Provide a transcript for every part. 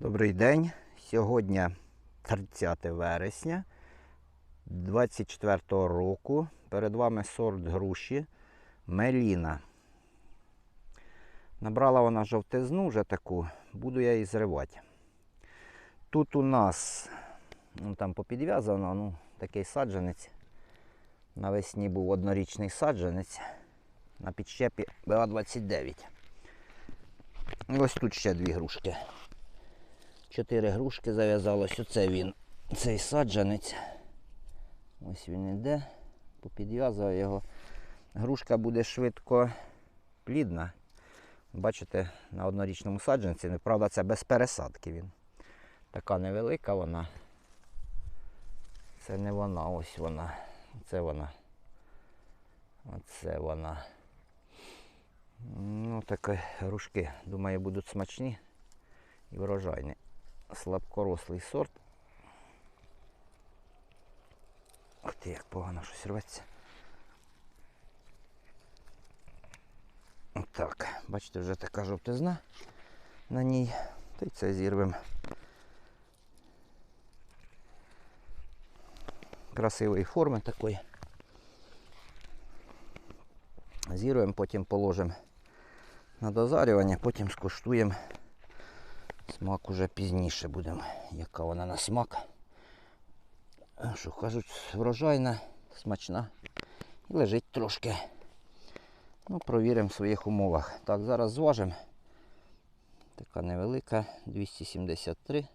Добрий день. Сьогодні 30 вересня 24 року. Перед вами сорт груші Меліна. Набрала вона жовтизну вже таку, буду я її зривати. Тут у нас ну, там попідв'язано, ну, такий саджанець. Навесні був однорічний саджанець на підщепі БА-29. І ось тут ще дві грушки. Чотири грушки зав'язалось. Оце він, цей саджанець. Ось він іде, попідв'язував його. Грушка буде швидко плідна. Бачите, на однорічному саджанці, правда, це без пересадки він. Така невелика вона. Це не вона, ось вона. Це вона. Оце вона. Ну, такі грушки, думаю, будуть смачні і врожайні. Слабкорослий сорт. Ух ти, як погано щось рветься. Так, бачите, вже така жовтизна на ній. Та й це зірвемо. Красивої форми такої. Зірвемо, потім положимо на дозарювання, потім скуштуємо. Смак уже пізніше будемо, яка вона на смак. Що кажуть, врожайна, смачна. І лежить трошки. Ну, провіримо в своїх умовах. Так, зараз зважимо. Така невелика, 273.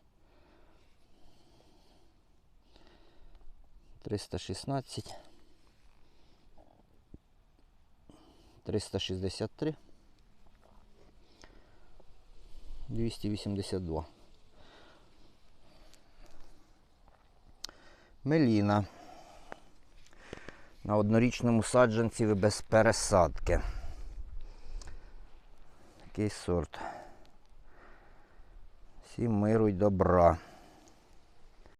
316. 363. 282. Меліна. На однорічному саджанці без пересадки. Такий сорт. Всім миру й добра.